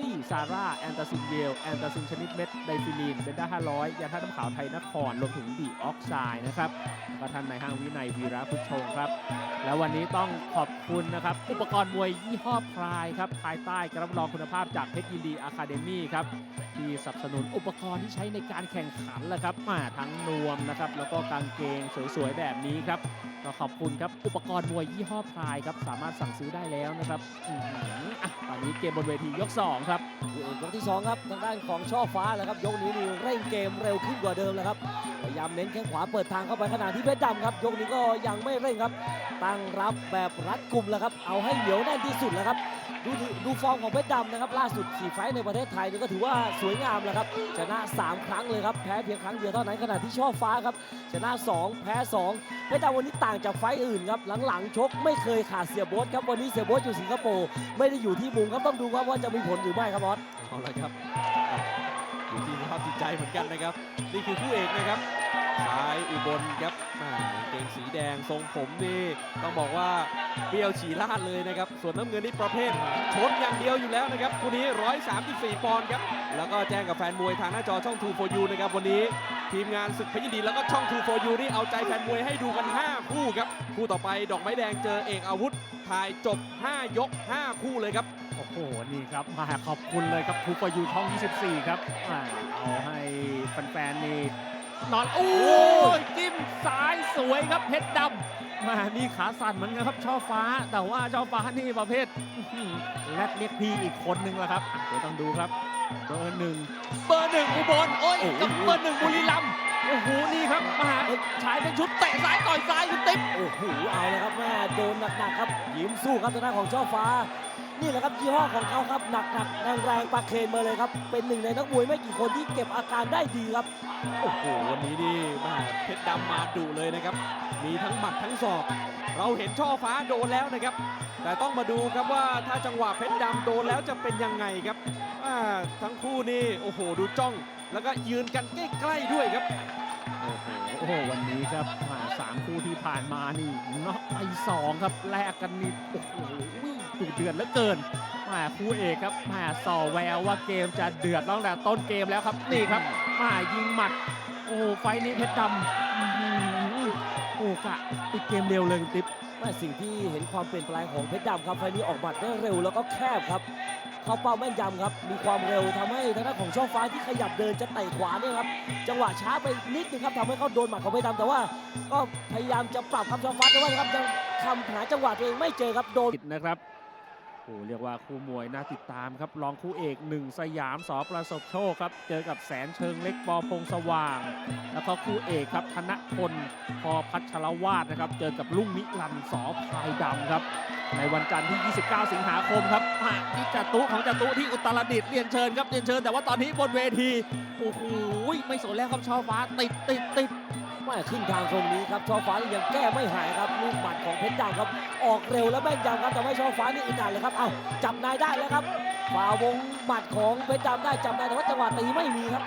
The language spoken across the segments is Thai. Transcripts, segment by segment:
ฟี่ซาร่า แอนตาซินเยลแอนตาซินชนิดเม็ด ไดฟิลีน เบนด้า 500 ยาธาตุน้ำขาวไทยนคร รวมถึงดีออกไซด์นะครับแล้วก็ท่านในห้างวินัยวีระพุชงครับ แล้ววันนี้ต้องขอบคุณนะครับ อุปกรณ์มวยยี่ห้อพรายครับ ภายใต้การรับรองคุณภาพจากเพชรยินดีอะคาเดมี่ครับ ที่สนับสนุนอุปกรณ์ที่ใช้ในการแข่งขันแหละครับมาทั้งนวมนะครับ แล้วก็กางเกงสวยๆแบบนี้ครับก็ขอบคุณครับ อุปกรณ์มวยยี่ห้อพรายครับ สามารถสั่งซื้อได้แล้วนะครับอตอนนี้เกมบนเวทียก 2ครับคู่เอกยกที่สองครับทางด้านของช่อฟ้าแล้วครับยกนี้นี่เร่งเกมเร็วขึ้นกว่าเดิมแล้วครับพยายามเน้นแข้งขวาเปิดทางเข้าไปขณะที่เพชรดำครับยกนี้ก็ยังไม่เร่งครับ ตั้งรับแบบรัดกลุ่มแล้วครับเอาให้เหนียวแน่นที่สุดแล้วครับ ดูดูฟอร์มของเพชรดำนะครับ ล่าสุดสี่ไฟในประเทศไทยนี่ก็ถือว่าสวยงามแล้วครับชนะ 3 ครั้งเลยครับแพ้เพียงครั้งเดียวเท่านั้นขณะที่ช่อฟ้าครับชนะ 2 แพ้ 2 เพชรดำวันนี้ต่างจากไฟอื่นครับหลังๆ ชกไม่เคยขาดเสียโบ๊ทครับวันนี้เสียโบ๊ทอยู่สิงคโปร์ไม่ได้อยู่ที่มุมครับต้องดูครับว่าจะมีผลหรือไม่ครับบอสเอาละครับอยู่ที่สภาพจิตใจเหมือนกันนะครับ นี่คือคู่เอกนะครับซ้ายอุบลครับ เกงสีแดงทรงผมนี่ต้องบอกว่าเปรี้ยวฉี่ลาดเลยนะครับ ส่วนน้ำเงินนี่ประเภทชนอย่างเดียวอยู่แล้วนะครับคู่นี้ 134 ปอนด์ครับ แล้วก็แจ้งกับแฟนมวยทางหน้าจอช่อง2 for you นะครับ วันนี้ทีมงานศึกพยินดีแล้วก็ช่อง2 for you นี่เอาใจแฟนมวยให้ดูกัน 5 คู่ครับ คู่ต่อไปดอกไม้แดงเจอเอกอาวุธถ่ายจบ 5 ยก 5 คู่เลยครับโอ้โห นี่ครับมาขอบคุณเลยครับทูปยูช่อง 24 ครับอ่าเอาให้แฟนๆนี่ นอนโอ้ยจิ้มซ้ายสวยครับเพชรดำมามีขาสั่นเหมือนกันครับช่อฟ้า แต่ว่าช่อฟ้านี่ประเภทอื้อหือแรดเรียกพี่อีกคนนึงแล้วครับอะเดี๋ยวต้องดูครับเบอร์หนึ่งเบอร์หนึ่งอุบลโอ้ยกับเบอร์หนึ่งบุรีรัมย์โอ้โหนี่ครับมาฉายเป็นชุดเตะซ้ายต่อยซ้ายคุณติ๊บโอ้โหเอาเลยครับแม่โดนหนักๆครับยิ้มสู้ครับทางด้านของช่อฟ้า นี่แหละครับยี่ห้อของเขาครับหนักๆแรงๆปากเคนมาเลยครับ เป็นหนึ่งในนักมวยไม่กี่คนที่เก็บอาการได้ดีครับ โอ้โหวันนี้นี่แม่เพชรดำมาดุเลยนะครับ มีทั้งหมัดทั้งศอก เราเห็นช่อฟ้าโดนแล้วนะครับ แต่ต้องมาดูครับว่าถ้าจังหวะเพชรดำโดนแล้วจะเป็นยังไงครับอ่าทั้งคู่นี่โอ้โหดูจ้อง แล้วก็ยืนกันใกล้ๆด้วยครับ โอ้โหโอ้โหวันนี้ครับมาสามคู่ที่ผ่านมานี่น็อกไปสองครับแลกกันนี่โอ้โหดุเดือดเหลือเกินมาคู่เอกครับมาส่อแววว่าเกมจะเดือดตั้งแต่ต้นเกมแล้วครับนี่ครับมายิงหมัด โอ้โหไฟนี้เพชรดำโอ้กะปิดเกมเร็วเลยติ๊บ ม่สิ่งที่เห็นความเปลี่ยนแปลงของเพชรดำครับไฟนี้ออกหมัดได้เร็วแล้วก็แคบครับ เข้าเป้าแม่นยำครับ มีความเร็วทำให้ทางด้านของช่องฟ้าที่ขยับเดินจะเตะขวาเนี่ยครับ จังหวะช้าไปนิดนึงครับทำให้เขาโดนหมัดของเพชรดำแต่ว่า ก็พยายามจะปรับคำช่องฟ้าแต่ว่าครับยังทำหาจังหวะตัวเองไม่เจอครับโดนนะครับ โอ้เรียกว่าคู่มวยน่าติดตามครับรองคู่เอกหนึ่งสยามสอประสบโชคครับ เจอกับแสนเชิงเล็กปอพงสว่าง แล้วก็คู่เอกครับธนพลพอพัชรวาดนะครับ เจอกับลุงนิรันสอพายดำครับ ในวันจันทร์ที่ 29 สิงหาคมครับมาที่จตุของจตุที่อุตรดิตถ์เรียนเชิญครับเรียนเชิญ แต่ว่าตอนนี้บนเวทีโอ้โหไม่สนแล้วครับช่อฟ้าติดติดติด ม่ขึ้นทางตรงนี้ครับช่อฟ้านี่ยังแก้ไม่หายครับลูกหมัดของเพชรดำครับ ออกเร็วและแม่นยำครับแต่ว่าช่อฟ้านี่อึดอัดเลยครับเอ้าจับนายได้แล้วครับฝ่าวงหมัดของเพชรดำได้จับนายแต่ว่าจังหวะตีไม่มีครับ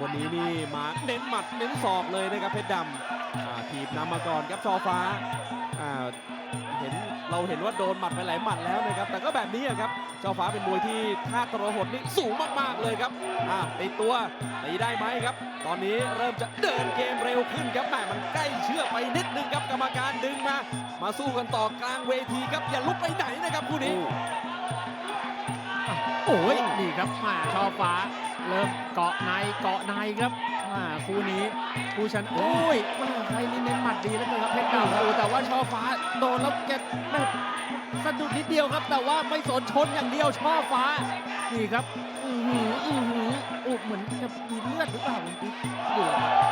วันนี้นี่มาเน้นหมัดเน้นศอกเลยนะครับเพชรดำทีบนำมาก่อนครับชอฟ้า เห็นเราเห็นว่าโดนหมัดไปหลายหมัดแล้วนะครับ แต่ก็แบบนี้อะครับชอฟ้าเป็นมวยที่ท่าตระหดนี่สูงมากๆเลยครับอ่าตีตัวตีได้ไหมครับ ตอนนี้เริ่มจะเดินเกมเร็วขึ้นครับแหมมันใกล้เชื่อกไปนิดนึงครับกรรมการดึงมา มาสู้กันต่อกลางเวทีครับอย่าลุกไปไหนนะครับคู่นี้ โอ้ยนี่ครับมาช่อฟ้า เริ่มเกาะในเกาะในครับมาคู่นี้คู่ชนะโอ้ยมาใครนี่เน้นหมัดดีแล้วเกินครับเพชรดำโอ้แต่ว่าช่อฟ้าโดนแล้วแกแม่สะดุดนิดเดียวครับ แต่ว่าไม่สนชนอย่างเดียวช่อฟ้านี่ครับอือหืออือหือโอ้เหมือนจะมีเลือดหรือเปล่าคุณติ๊กดูครับทุกหมัด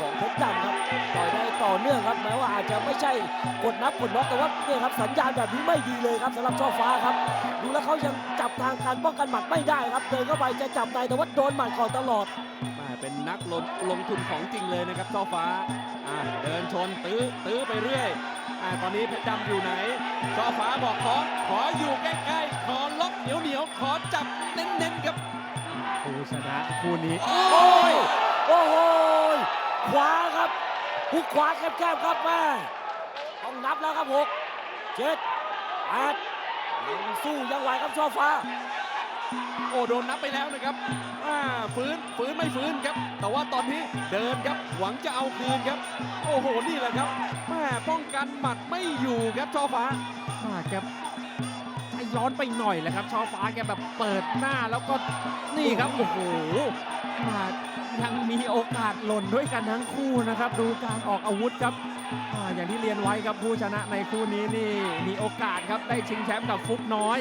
ของเพชรดำครับต่อยได้ต่อเนื่องครับแม้ว่าอาจจะไม่ใช่กดนับกดน็อกแต่ว่าเนี่ยครับสัญญาณแบบนี้ไม่ดีเลยครับสำหรับช่อฟ้าครับ ดูแล้วเขายังจับทางการป้องกันหมัดไม่ได้ครับเดินเข้าไปจะจับในแต่ว่าโดนหมัดก่อนตลอดแม่เป็นนักลงลงทุนของจริงเลยนะครับช่อฟ้าอ่าเดินชนตื้อตื้อไปเรื่อยอ่าตอนนี้เพชรดำอยู่ไหนช่อฟ้าบอกขอขออยู่ใกล้ๆขอล็อกเหนียวเหนียวๆขอจับเน้นๆครับคู่ชนะคู่นี้ โอ้โอ้ยยโอ้โหย ขวาครับหุกขวาแคบๆครับแม่ต้องนับแล้วครับหกเจ็ดแปดยังสู้ยังไหวครับช่อฟ้า โอ้โดนนับไปแล้วนะครับอ่าฟื้นฟื้นไม่ฟื้นครับ แต่ว่าตอนนี้เดินครับหวังจะเอาคืนครับ โอ้โหนี่แหละครับแม่ป้องกันหมัดไม่อยู่ครับช่อฟ้า มาแกใจ ร้อนไปหน่อยแหละครับช่อฟ้าแกแบบเปิดหน้าแล้วก็นี่ครับโอ้โหมายังมีโอกาสหล่นด้วยกันทั้งคู่นะครับ ดูการออกอาวุธครับอ่าอย่างที่เรียนไว้ครับผู้ชนะในคู่นี้นี่มีโอกาสครับได้ชิงแชมป์กับฟุกน้อย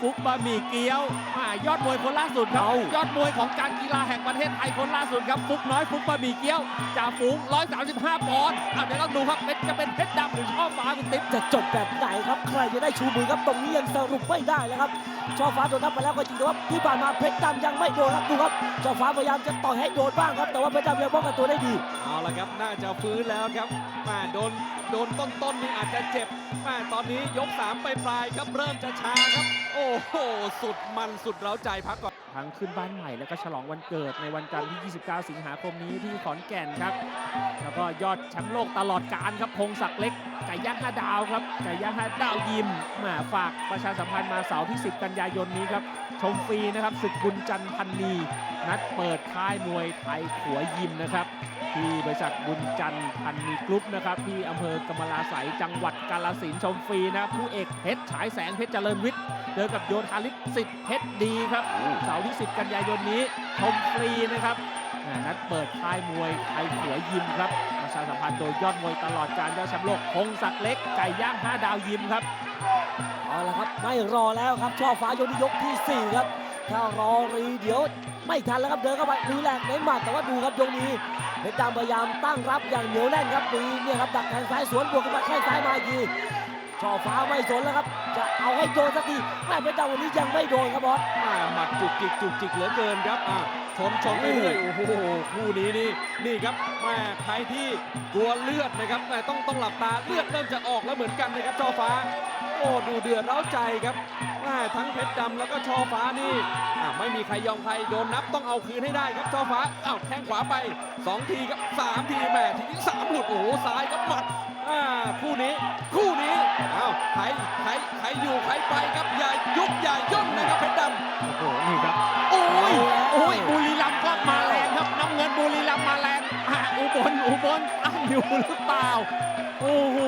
ฟุกบะหมี่เกี๊ยวอ่ายอดมวยคนล่าสุดครับเอายอดมวยของการกีฬาแห่งประเทศไทยคนล่าสุดครับฟุกน้อยฟุกบะหมี่เกี๊ยวจ่าฝูง 135 ปอนด์อะเดี๋ยวเราดูครับเป็นจะเป็นเพชรดำหรือช่อฟ้าคุณติ๊บจะจบแบบไหนครับใครจะได้ชูมือครับตรงนี้ยังสรุปไม่ได้แล้วครับช่อฟ้าโดนนับไปแล้วก็จริงแต่ว่าที่ผ่านมาเพชรดำยังไม่โดนครับดูครับช่อฟ้าพยายามจะต่อยให้โดนบ้างครับแต่ว่าเพชรดำยังป้องกันตัวได้ดีเอาละครับน่าจะฟื้นแล้วครับแมาโดนโดนต้นๆนนี่อาจจะเจ็บแมาตอนนี้ยก3ไปปลายครับเริ่มจะชาครับ โอ้โห สุดมันสุดเร้าใจพักก่อน ทั้งขึ้นบ้านใหม่แล้วก็ฉลองวันเกิดในวันจันทร์ที่ 29 สิงหาคมนี้ที่ขอนแก่นครับ แล้วก็ยอดแชมป์โลกตลอดการครับพงศักดิ์เล็กไก่ย่างห้าดาวครับไก่ย่างห้าดาวยิมมาฝากประชาสัมพันธ์มาเสาร์ที่ 10 กันยายนนี้ครับ ชมฟรีนะครับศึกบุญจันทร์พันนีนัดเปิดค่ายมวยไทยขัวยิมนะครับ ที่บริษัทบุญจันทร์พันนีกรุ๊ปนะครับ ที่อำเภอกำมะลาไสยจังหวัดกาฬสินธุ์ชมฟรีนะครับผู้เอกเพชรฉายแสงเพชรเจริญวิทย์เจอกับโยธาลิศสิทธิ์เพชรดีครับเสาร์ที่ 10 กันยายนนี้ชมฟรีนะครับนัดเปิดค่ายมวยไทยขัวยิมครับ ประชาสัมพันธ์โดยยอดมวยตลอดการยอดแชมป์โลกพงศักดิ์เล็กไก่ย่าง 5 ดาวยิมครับ เอาละครับไม่รอแล้วครับช่อฟ้ายกนี้ยกที่ 4 ครับ ถ้ารอรีเดี๋ยวไม่ทันแล้วครับเดินเข้าไปรีแลกซ์เน้นหมัดแต่ว่าดูครับยกนี้เพชรดำพยายามตั้งรับอย่างเหนียวแน่นครับมีเนี่ยครับดักแทงซ้ายสวนบวกกันมาแข้งซ้ายมาอีกทีช่อฟ้าไม่สนแล้วครับ จะเอาให้โดนสักทีแม่เพชรดำวันนี้ยังไม่โดนครับบอสอ่าหมัดจุกจิกจุกจิกเหลือเกินครับอ่า ชนชนไปเรื่อยโอ้โหคู่นี้นี่นี่ครับแม่ใครที่กลัวเลือดนะครับแม่ต้องต้องหลับตาเลือดเริ่มจะออกแล้วเหมือนกันนะครับช่อฟ้า โอ้ดูเดือดเร้าใจครับแม่ทั้งเพชรดำแล้วก็ช่อฟ้านี่ไม่มีใครยอมใครโดนนับต้องเอาคืนให้ได้ครับช่อฟ้าอ้าวแข้งขวาไปสองทีครับสามทีแม่ทีนี้สามหลุดโอ้โหซ้ายครับหมัดคู่นี้คู่นี้อ้าวใครใครใครอยู่ใครไปครับอย่ายุบอย่าย่นนะครับเพชรดำโอ้โหนี่ครับ ยโอ้ยบุรีรัมย์ก็มาแรงครับน้ำเงินบุรีรัมย์มาแรงอะอุบลอุบลตั้งอยู่หรือเปล่า โอ้โห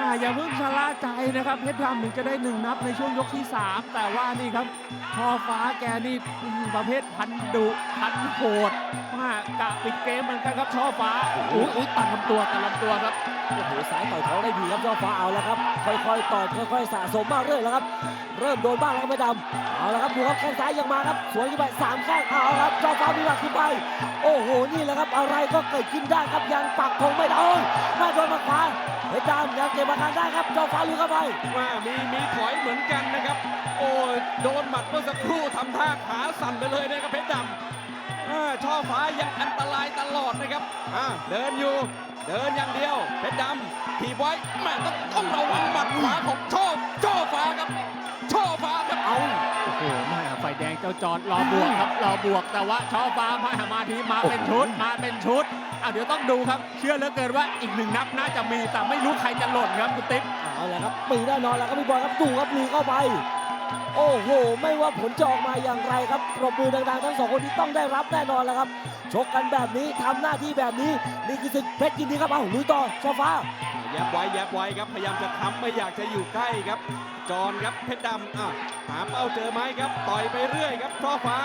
อะอย่าเพิ่งชะล่าใจนะครับเพชรดำถึงจะได้หนึ่งนับในช่วงยกที่ 3 แต่ว่านี่ครับพอฟ้าแกนี่อืมประเภทพันดุพันโหดมากะปิดเกมเหมือนกันครับช่อฟ้าอุ้ยอุ้ยตัดลำตัวตัดลำตัวครับโอ้โหสายต่อยท้องได้ดีครับช่อฟ้าเอาแล้วครับ ค่อยๆต่อยค่อย ๆ สะสมมากเรื่อยแล้วครับ เริ่มโดนบ้างแล้วครับเพชรดำเอาละครับดูครับแข้งซ้ายยังมาครับสวนขึ้นไปสามแข้งเอาครับช่อฟ้ามีหลักขึ้นไป โอ้โหนี่แหละครับอะไรก็เกิดขึ้นได้ครับยังปักธงไม่ได้โอ้ยหน้าโดนมาขวาเพชรดำยังเก็บอาการได้ครับช่อฟ้าลุยเข้าไปว่ามีมีถอยเหมือนกันนะครับ โอ้ยโดนหมัดเมื่อสักครู่ทำท่าขาสั่นไปเลยนะครับเพชรดำอ่าช่อฟ้ายังอันตรายตลอดนะครับอ่าเดินอยู่เดินอย่างเดียวเพชรดำถีบไว้แม่ต้องต้องระวังหมัดขวาของช่อช่อฟ้าครับ จ้าจอดรอบวกครับรอบวกแต่ว่าช่อฟ้ามามาทีมาเป็นชุดมาเป็นชุดอะเดี๋ยวต้องดูครับ เชื่อเหลือเกินว่าอีกหนึ่งนับน่าจะมีแต่ไม่รู้ใครจะหล่นครับคุณติ๊บเอาละครับปีแน่นอนแล้วครับพี่บอลครับดูครับลุยเข้าไป โอ้โห ไม่ว่าผลจะออกมาอย่างไรครับปรบมือดังๆทั้งสองคนที่ต้องได้รับแน่นอนแล้วครับชกกันแบบนี้ทำหน้าที่แบบนี้นี่คือศึกเพชรยินดีครับเอาลุยต่อช่อฟ้า ยบไว้แยบไว้ครับพยายามจะค้ำไม่อยากจะอยู่ใกล้ครับ จอนครับเพชรดำอะหาเป้าเจอไหมครับต่อยไปเรื่อยครับช่อฟ้า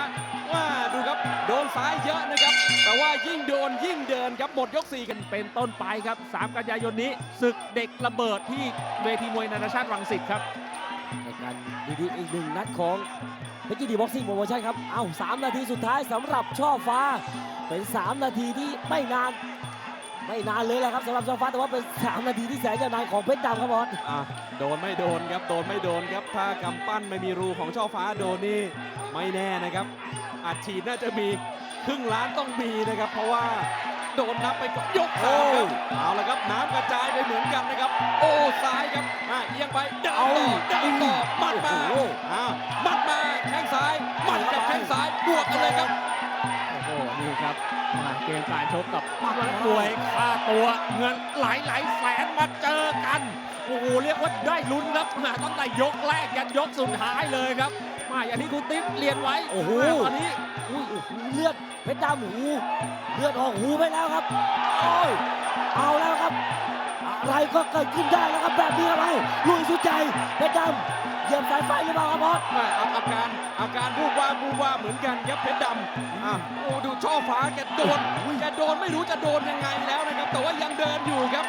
ว่าดูครับโดนซ้ายเยอะนะครับ แต่ว่ายิ่งโดนยิ่งเดินครับหมดยกสี่กันเป็นต้นไปครับ 3 กันยายนนี้ศึกเด็กระเบิดที่เวทีมวยนานาชาติรังสิตครับในการดีๆอีกหนึ่งนัดของเพชรยินดีบ็อกซิ่งโปรโมชั่นครับ เอาสามนาทีสุดท้ายสำหรับช่อฟ้า เป็น 3 นาทีที่ไม่นาน ไม่นานเลยแหละครับสำหรับช่อฟ้าแต่ว่าเป็น3นาทีที่แสนจะนานของเพชรดำครับบอสอะโดนไม่โดนครับโดนไม่โดนครับ ถ้ากำปั้นไม่มีรูของช่อฟ้าโดนนี่ไม่แน่นะครับอัดฉีดน่าจะมีครึ่งล้านต้องมีนะครับ เพราะว่าโดนนับไปก่อนยกสามครับเอาละครับน้ำกระจายไปเหมือนกันนะครับ โอ้ซ้ายครับอะเอียงไปเดินต่อเดินต่อหมัดมาโอ้โหอ้าวหมัดมาแข้ ครับโอ้โหนนี่ครับมาเกมการชกกับนักมวยค่าตัวเงินหลายหลายๆแสนมาเจอกันโอ้โหเรียกว่าได้ลุ้นครับมาตั้งแต่ยกแรกยันยกสุดท้ายเลยครับมาอย่างที่คุณติ๊บเรียนไว้โอ้โหมาตอนนี้อุ้ยโอ้โหเลือดเพชรดำหูเลือดออกหูไปแล้วครับโอ้ยเอาแล้วครับ อะไรก็เกิดขึ้นได้แล้วครับแบบนี้ครับเอาลุยสุดใจเพชรดำ เหยียบสายไฟหรือเปล่าครับบอสแม่อาอาการอาการบูบวาบบูบวาเหมือนกันครับเพชรดำอะโอ้ดูช่อฟ้าแกโดนแกโดนไม่รู้จะโดนยังไงแล้วนะครับ แต่ว่ายังเดินอยู่ครับ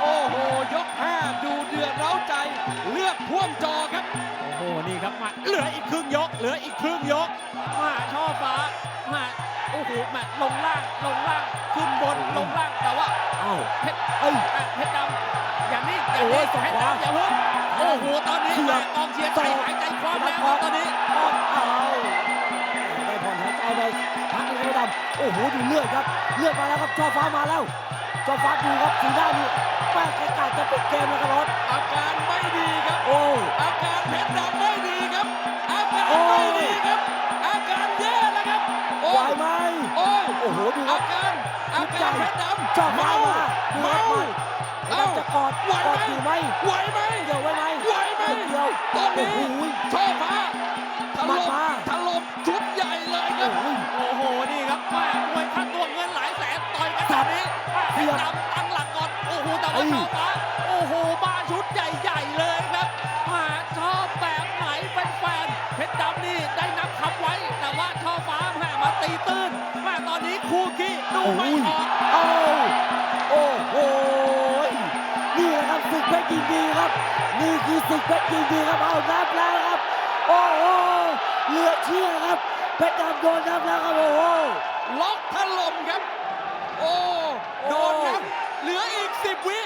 โอ้โหยกห้าดูเดือดเร้าใจ เลือดท่วมจอครับ โอ้โหนี่ครับมาเหลืออีกครึ่งยก เหลืออีกครึ่งยกมาช่อฟ้ามาโอ้โหแมาลงล่างลงล่างขึ้นบนลงล่างแต่ว่าเอ้าเพชรเอ้ยอะเพชรดำ อย่างนี้อย่างโอ้นี้ยเพสองชรขวาดำอย่าเพิ่งโอ้โหตอนนี้เสียบกองเชียร์ใจหายใจคว่ำแล้วครับตอนนี้เอาได้ผ่อนหายใจเลยพักหนึงครับเพชรดำโอ้โหดูเลือดครับ เลือดมาแล้วครับช่อฟ้ามาแล้วช่อฟ้าดูครับสีหน้านี่แม่กระกาจะปิดเกมแล้วครับบอสอาการไม่ดีครับโอ้ ไหวกอดไหมอยู่ไหมไหวไหมเกี่ยวไว้ไหมไหวไหมเกี่ยวตอนนี้โอ้โหช่อฟ้าถมาล่มมาถล่มชุดใหญ่เลยครับโอ้ยโอ้โหนี่ครับมามวยค่าตัวเงินหลายแสนต่อยกันแบบนี้มาเพชรดำตั้งหลักก่อนโอ้โหแต่ว่าเอ้ยช่อฟ้าโอ้โหมาชุดใหญ่ๆเลยครับมาชอบแบบไหนเป็นแฟนๆเพชรดำนี่ได้นับคำไว้ แต่ว่าช่อฟ้าแม่มาตีตื้นแม่ตอนนี้คู่ขี้ดูไม่ออกโอ้ เพชรยินดีครับ นี่คือศึกเพชรยินดีครับเอานับแล้วครับ โอ้โหเหลือเชื่อครับเพชรดำโดนนับแล้วครับโอ้โหล็อกถล่มครับ โอ้โดนนับเหลืออีกสิบวิ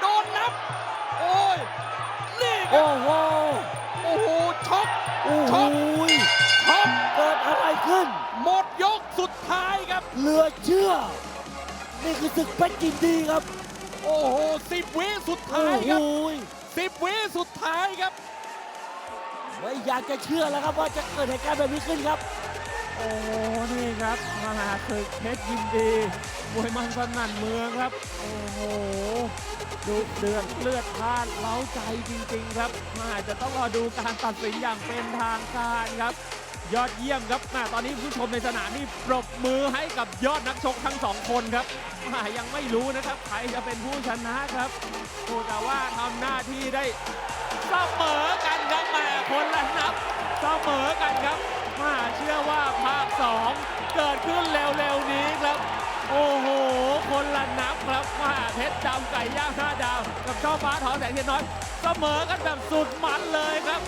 โดนนับ โอ้ยนี่ครับโอ้โหโอ้โหช็อกโอ้โหช็อกช็อกเกิดอะไรขึ้น หมดยกสุดท้ายครับ เหลือเชื่อ นี่คือศึกเพชรยินดีครับ โอ้โหสิบวิสุดโอ้ท้ายโหครับสิบวิสุดท้ายครับไม่อยากจะเชื่อแล้วครับว่าจะเกิดเหตุการณ์แบบนี้ขึ้นครับ โอ้โหนี่ครับมหาศึกเพชรยินดีมวยมันสนั่นเมืองครับ โอ้โหดุเดือดเลือดพล่านเล้าใจจริง ๆ ครับมาจะต้องรอดูการตัดสินอย่างเป็นทางการครับ ยอดเยี่ยมครับม่ตอนนี้ผู้ชมในสนามนี่ปรบมือให้กับยอดนักชกทั้งสองคนครับม่ยังไม่รู้นะครับใครจะเป็นผู้ชนะครับแต่ว่าทำหน้าที่ได้เสมอกันครับแม่คนละนับเสมอกันครับมาเชื่อว่าภาคสองเกิดขึ้นเร็วๆนี้ครับ โอ้โห คนละนับครับมาเพชรดำไก่ย่างห้าดาว กับช่อฟ้าถอนแสงเทียนน้อยเสมอกันแบบสุดมันเลยครับ